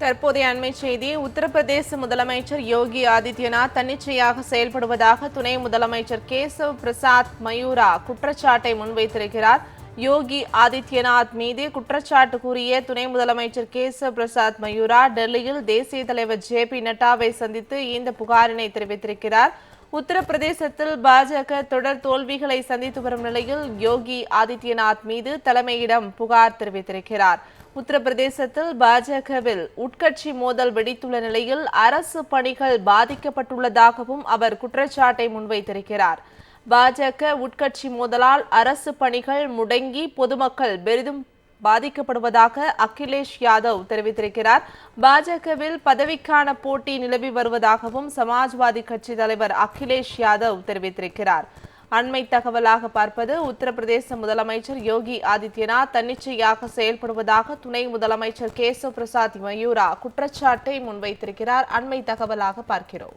தற்போதைய அண்மை செய்தி உத்தரப்பிரதேச முதலமைச்சர் யோகி ஆதித்யநாத் தன்னிச்சையாக செயல்படுவதாக துணை முதலமைச்சர் கேசவ் பிரசாத் மயூரா குற்றச்சாட்டை முன்வைத்திருக்கிறார். யோகி ஆதித்யநாத் மீது குற்றச்சாட்டு கூறிய துணை முதலமைச்சர் கேசவ் பிரசாத் மயூரா டெல்லியில் தேசிய தலைவர் ஜே பி நட்டாவை சந்தித்து இந்த புகாரினை தெரிவித்திருக்கிறார். உத்தரப்பிரதேசத்தில் பாஜக தொடர் தோல்விகளை சந்தித்து வரும் நிலையில் யோகி ஆதித்யநாத் மீது தலைமையிடம் புகார் தெரிவித்திருக்கிறார். உத்தரப்பிரதேசத்தில் பாஜகவில் உட்கட்சி மோதல் வெடித்துள்ள நிலையில் அரசு பணிகள் பாதிக்கப்பட்டுள்ளதாகவும் அவர் குற்றச்சாட்டை முன்வைத்திருக்கிறார். பாஜக உட்கட்சி மோதலால் அரசு பணிகள் முடங்கி பொதுமக்கள் பெரிதும் பாதிக்கப்படுவதாக அகிலேஷ் யாதவ் தெரிவித்திருக்கிறார். பாஜகவில் பதவிக்கான போட்டி நிலவி வருவதாகவும் சமாஜ்வாதி கட்சி தலைவர் அகிலேஷ் யாதவ் தெரிவித்திருக்கிறார். அண்மை தகவலாக பார்ப்பது உத்தரப்பிரதேச முதலமைச்சர் யோகி ஆதித்யநாத் தன்னிச்சையாக செயல்படுவதாக துணை முதலமைச்சர் கேசவ் பிரசாத் மயூரா குற்றச்சாட்டை முன்வைத்திருக்கிறார். அண்மை தகவலாக பார்க்கிறோம்.